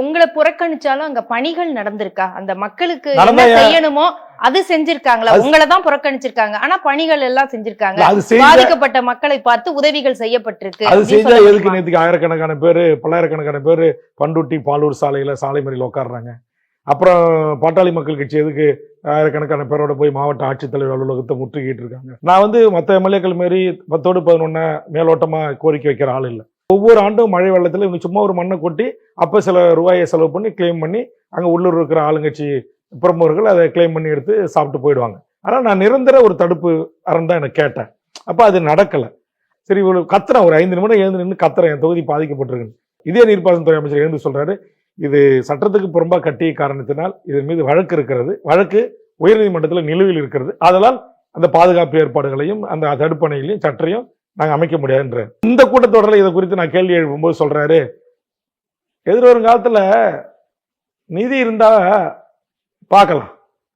உங்களை புறக்கணிச்சாலும் அங்க பணிகள் நடந்திருக்கா? அந்த மக்களுக்கு என்ன? செய்யணுமோ அது செஞ்சிருக்காங்களா? உங்களை தான் புறக்கணிச்சிருக்காங்க. ஆனா பணிகள் எல்லாம் செஞ்சிருக்காங்க. பாதிக்கப்பட்ட மக்களை பார்த்து உதவிகள் செய்யப்பட்டிருக்கு அது செஞ்சா எதுக்கு? நேற்றுக்கு ஆயிரக்கணக்கான பேர் பல்லாயிரக்கணக்கான பேர் பண்டுட்டி பாலூர் சாலையில சாலை மறியல் உட்காடுறாங்க அப்புறம் பாட்டாளி மக்கள் கட்சி எதுக்கு ஆயிரக்கணக்கான பேரோட போய் மாவட்ட ஆட்சித்தலைவர் அலுவலகத்தை முற்றுகிட்டு இருக்காங்க நான் வந்து மற்ற எம்எல்ஏக்கள் மாரி பத்தோடு பதினொன்னா மேலோட்டமா கோரிக்கை வைக்கிற ஆள் இல்லை. ஒவ்வொரு ஆண்டும் மழை வெள்ளத்தில் இவங்க சும்மா ஒரு மண்ணை கொட்டி அப்போ சில ரூபாயை செலவு பண்ணி கிளைம் பண்ணி அங்கே உள்ளூர் இருக்கிற ஆளுங்கட்சி பிரமுகர்கள் அதை கிளைம் பண்ணி எடுத்து சாப்பிட்டு போயிடுவாங்க. ஆனால் நான் நிரந்தர ஒரு தடுப்பு அரண் தான் எனக்கு கேட்டேன். அப்போ அது நடக்கலை. சரி ஒரு கத்துறேன். ஒரு ஐந்து நிமிடம் எழுந்து நின்று கத்துறேன். என் தொகுதி பாதிக்கப்பட்டிருக்குன்னு. இதே நீர்ப்பாசனத்துறை அமைச்சர் எழுந்து சொல்கிறாரு இது சட்டத்துக்கு புறம்பாக கட்டிய காரணத்தினால் இதன் மீது வழக்கு இருக்கிறது. வழக்கு உயர்நீதிமன்றத்தில் நிலுவையில் இருக்கிறது. அதனால் அந்த பாதுகாப்பு ஏற்பாடுகளையும் அந்த தடுப்பணைகளையும் சற்றையும் நாங்கள் அமைக்க முடியாதுன்ற இந்த கூட்டத்தொடரில் இதை குறித்து நான் கேள்வி எழுப்பும்போது சொல்கிறாரு எதிர்வரும் காலத்தில் நிதி இருந்தால் பார்க்கலாம்.